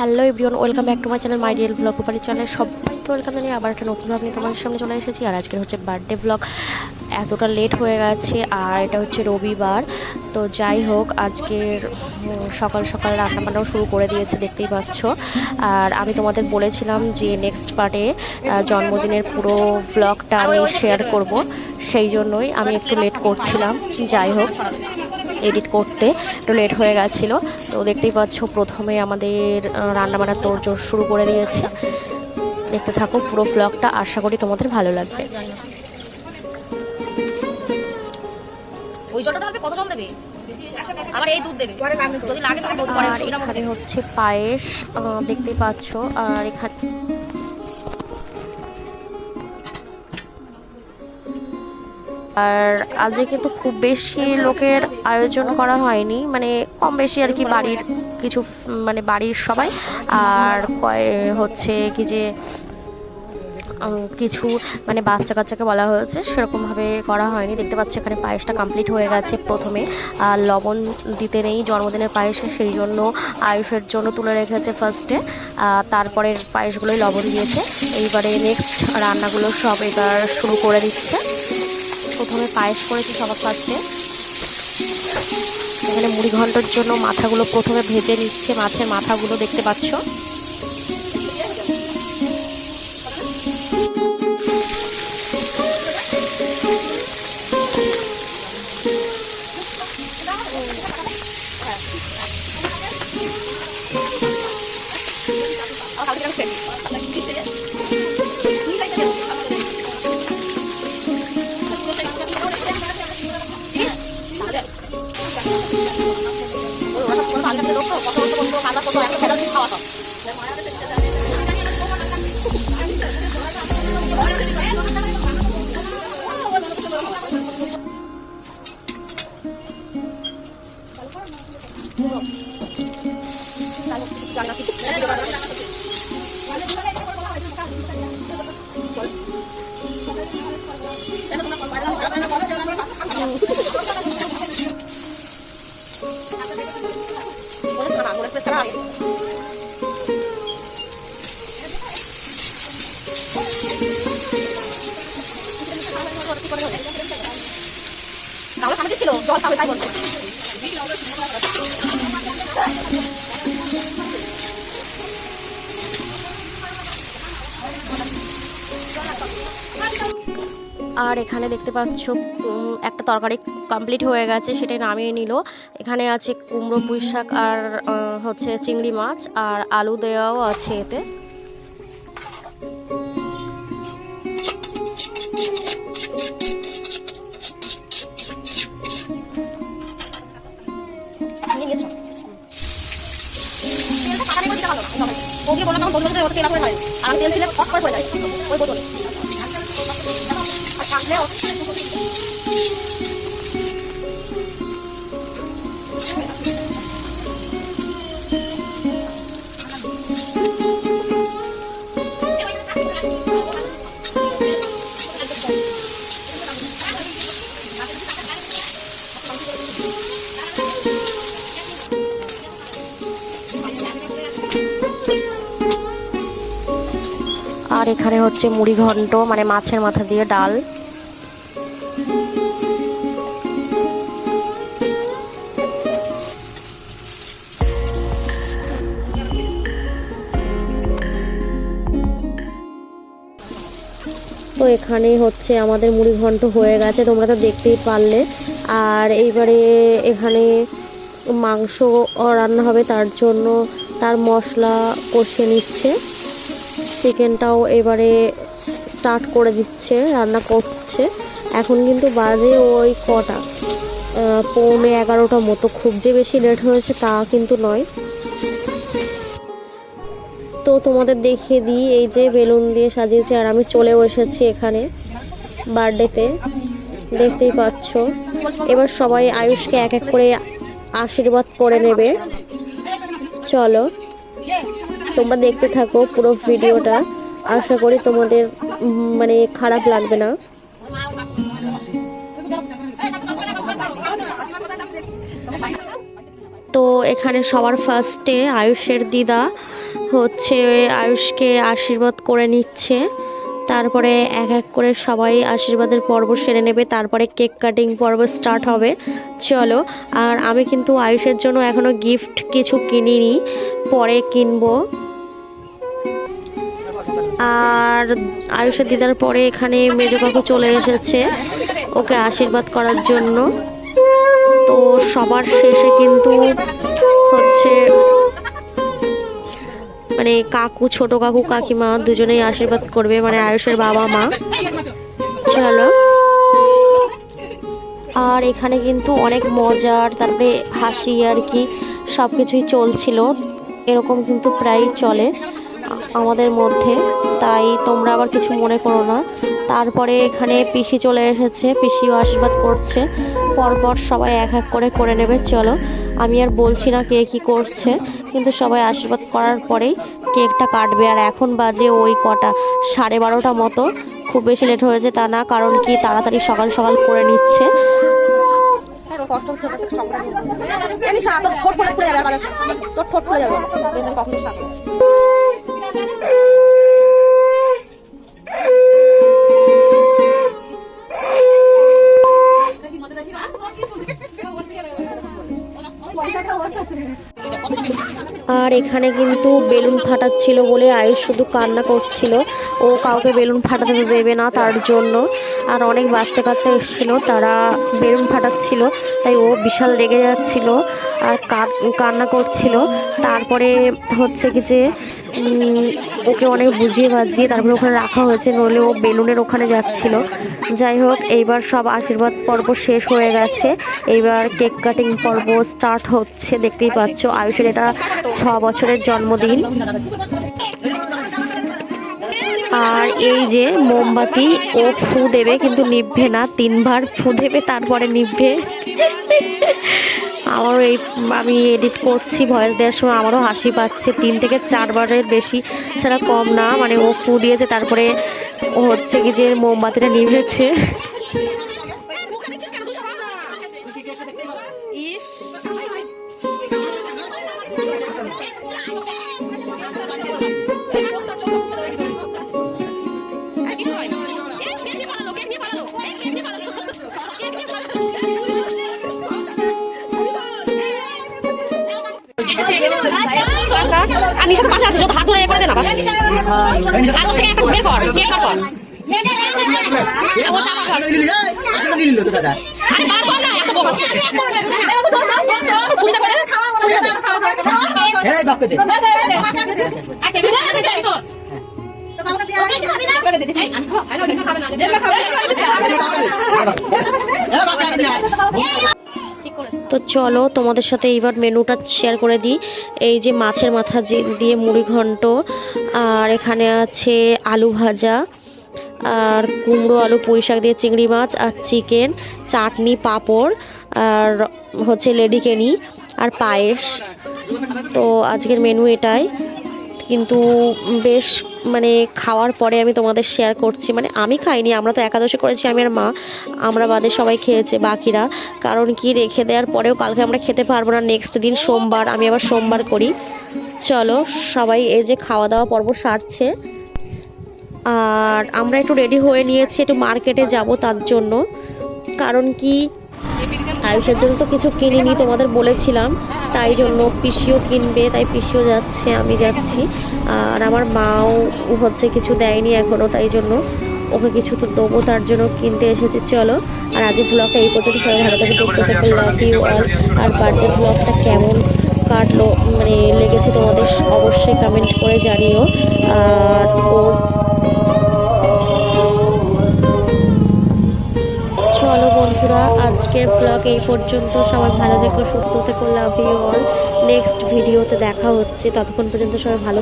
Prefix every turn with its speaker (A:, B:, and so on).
A: Hello everyone, welcome back to my channel, my dear blog Kupari channel. সবাইকে welcome জানিয়ে আবার একটা নতুন ব্লগ নিয়ে তোমাদের সামনে চলে এসেছি। আর আজকের হচ্ছে বার্থডে ব্লগ এতটা লেট হয়ে গেছে, আর এটা হচ্ছে রবিবার। তো যাই হোক, আজকের সকাল সকাল রান্নাবান্নাও শুরু করে দিয়েছে, দেখতেই পাচ্ছ। আর আমি তোমাদের বলেছিলাম যে নেক্সট পার্টে জন্মদিনের পুরো ব্লগটা আমি শেয়ার করব। সেই জন্যই আমি একটু লেট করছিলাম। যাই হোক। এডিট করতে একটু লেট হয়ে গেছিল। তো দেখতেই পাচ্ছ প্রথমে আমাদের আহ, রান্নাবান্না তোড়জোড় শুরু করে দিয়েছে। দেখতে থাকো পুরো ব্লগটা আশা করি তোমাদের ভালো লাগবে।
B: ওই জলটা কত জল দেবে? আবার এই দুধ দেবে। যদি লাগে তখন দুধ পরে
A: আর এখানে হচ্ছে পায়েস আহ, দেখতেই পাচ্ছ। আর এখানে আর আজকে কিন্তু খুব বেশি লোকের আয়োজন করা হয়নি মানে কম বেশি আর কি বাড়ির কিছু মানে বাড়ির সবাই। আর কয়, হচ্ছে কি যে কিছু মানে বাচ্চা কাচ্চাকে বলা হয়েছে, সেরকমভাবে করা হয়নি। দেখতে পাচ্ছি এখানে পায়েসটা কমপ্লিট হয়ে গেছে প্রথমে। আর লবণ দিতে নেই, জন্মদিনের পায়েসে সেই জন্য আয়ুষের জন্য তুলে রেখেছে ফার্স্টে তারপরের পায়েসগুলোই লবণ দিয়েছে। এইবারে নেক্সট রান্নাগুলো সব এবার শুরু করে দিচ্ছে। প্রথমে পায়েস করেছি সবার ফার্স্টে। এখানে মুড়ি ঘণ্টার জন্য মাথাগুলো প্রথমে ভেজে নিচ্ছে, মাছের মাথাগুলো দেখতে পাচ্ছ।
B: 把那个放两个菜都给你炒 ছিল জল সামনে তাই বলছে।
A: আর এখানে দেখতে পাচ্ছ একটা তরকারি কমপ্লিট হয়ে গেছে সেটা নামিয়ে নিল। এখানে আছে কুমড়ো পুঁই শাক আর হচ্ছে চিংড়ি মাছ আর আলু দেওয়াও আছে এতে।
B: ওকে বললাম ওটা তেল করে হয় আর তেল দিলে ফট করে পড়ে যায় ওই বোতলে আর
A: এখানে হচ্ছে মুড়ি ঘন্ট মানে মাছের মাথা দিয়ে ডাল। এখানে হচ্ছে, আমাদের মুড়ি ঘন্ট হয়ে গেছে, তোমরা তো দেখতেই পারলে। আর এইবারে এখানে মাংস রান্না হবে, তার জন্য তার মশলা কষিয়ে নিচ্ছে। চিকেনটাও এবারে স্টার্ট করে দিচ্ছে, রান্না করছে। এখন কিন্তু বাজে ওই কটা পৌনে এগারোটা মতো। খুব যে বেশি লেট হয়েছে তা কিন্তু নয়। তো তোমাদের দেখিয়ে দিই, এই যে বেলুন দিয়ে সাজিয়েছে আর আমি চলেও এসেছি এখানে বার্থডেতে। দেখতেই পাচ্ছ। এবার সবাই আয়ুষকে এক এক করে আশীর্বাদ করে নেবে। চলো, তোমরা দেখতে থাকো পুরো ভিডিওটা। আশা করি তোমাদের মানে খারাপ লাগবে না। তো এখানে সবার ফার্স্টে আয়ুষের দিদা হচ্ছে আয়ুষকে আশীর্বাদ করে নিচ্ছে। তারপরে এক এক করে সবাই আশীর্বাদের পর্ব সেরে নেবে। তারপরে কেক কাটিং পর্ব স্টার্ট হবে। চলো, আর আমি কিন্তু আয়ুষের জন্য এখনও গিফট কিছু কিনিনি, পরে কিনবো। আর আয়ুষের দিদার পরে এখানে মেজ কাকু চলে এসেছে, ওকে আশীর্বাদ করার জন্য। তো সবার শেষে কিন্তু হচ্ছে মানে কাকু, ছোট কাকু, কাকিমা দুজনেই আশীর্বাদ করবে মানে আয়ুষের বাবা, মা। চলো। আর এখানে কিন্তু অনেক মজার, তারপরে হাসি আর কি সব কিছুই চলছিল। এরকম কিন্তু প্রায়ই চলে আমাদের মধ্যে। তাই তোমরা আবার কিছু মনে করো না। তারপরে এখানে পিসি চলে এসেছে, পিসিও আশীর্বাদ করছে। পরপর সবাই এক এক করে করে নেবে, চলো। আমি আর বলছি না কে কী করছে। কিন্তু সবাই আশীর্বাদ করার পরেই কেকটা কাটবে। আর এখন বাজে ওই কটা সাড়ে বারোটা মতো। খুব বেশি লেট হয়েছে তা না কারণ কি তাড়াতাড়ি সকাল সকাল করে নিচ্ছে।
B: হ্যাঁ, কষ্ট হচ্ছে আর
A: এখানে কিন্তু বেলুন ফাটাচ্ছিল বলে আয়ুষ শুধু কান্না করছিল। ও কাউকে বেলুন ফাটাতে দেবে না তার জন্য। আর অনেক বাচ্চা কাচ্চা এসেছিল, তারা বেলুন ফাটাচ্ছিল, তাই ও বিশাল রেগে যাচ্ছিল আর কান্না করছিল। তারপরে হচ্ছে কি যে ওকে অনেক বুঝিয়ে বাজিয়ে তারপরে ওখানে রাখা হয়েছে, নইলে ও বেলুনের ওখানে যাচ্ছিল। যাই হোক, এইবার সব আশীর্বাদ পর্ব শেষ হয়ে গেছে। এইবার কেক কাটিং পর্ব স্টার্ট হচ্ছে, দেখতেই পাচ্ছ, আয়ুষের এটা ছ বছরের জন্মদিন। আর এই যে মোমবাতি ও ফু দেবে, কিন্তু নিভবে না, তিনবার ফু দেবে, তারপরে নিভবে। আমারও এই, আমি এডিট করছি ভয়েস দেওয়ার সময়, আমারও হাসি পাচ্ছে। তিন থেকে চারবারের বেশি ছাড়া কম না মানে ও ফু দিয়েছে, তারপরে হচ্ছে কি যে মোমবাতিটা নিভেছে।
B: আর নিশা তো পাশে আছে যত হাত ধরে এ করে দে না থেকে একটা বের কর কর। খাবে করেছে
A: তো চলো তোমাদের সাথে এইবার মেনুটা শেয়ার করে দিই। এই যে মাছের মাথা যে দিয়ে মুড়ি ঘন্ট, আর এখানে আছে আলু ভাজা, আর কুমড়ো, আলু, পুঁই শাক দিয়ে চিংড়ি মাছ, আর চিকেন, চাটনি, পাঁপড়, আর হচ্ছে লেডিকেনি, আর পায়েস। তো আজকের মেনু এটাই। কিন্তু বেশ মানে খাওয়ার পরে আমি তোমাদের শেয়ার করছি। মানে আমি খাইনি, আমরা তো একাদশী করেছি, আমি আর মা। আমরা বাদে সবাই খেয়েছে, বাকিরা। কারণ কি, রেখে দেওয়ার পরেও কালকে আমরা খেতে পারব না। নেক্সট দিন সোমবার, আমি আবার সোমবার করি। চলো, সবাই এই যে খাওয়া দাওয়া পর্ব সারছে। আর আমরা একটু রেডি হয়ে নিয়েছি, একটু মার্কেটে যাব তার জন্য। কারণ কি আয়ুষের জন্য তো কিছু কিনিনি, তোমাদের বলেছিলাম। তাই জন্য পিসিও কিনবে, তাই পিসিও যাচ্ছে, আমি যাচ্ছি। আর আমার মাও হচ্ছে কিছু দেয়নি এখনও তাই জন্য ওকে কিছু তো দেবো, তার জন্য কিনতে এসেছি। চলো, আর আজকে ব্লগটা এই পর্যন্ত, সবাই ভালো থাকবে দেখতে লাভ ইউ অল আর বার্থডে ব্লগটা কেমন কাটলো মানে লেগেছে তোমাদের অবশ্যই কমেন্ট করে জানিও। আর চলো বন্ধুরা, আজকের ব্লগ এই পর্যন্ত। সবাই ভালো থেকো, সুস্থ থেকো লাভ ইউ অল নেক্সট ভিডিওতে দেখা হচ্ছে। ততক্ষণ পর্যন্ত সবাই ভালো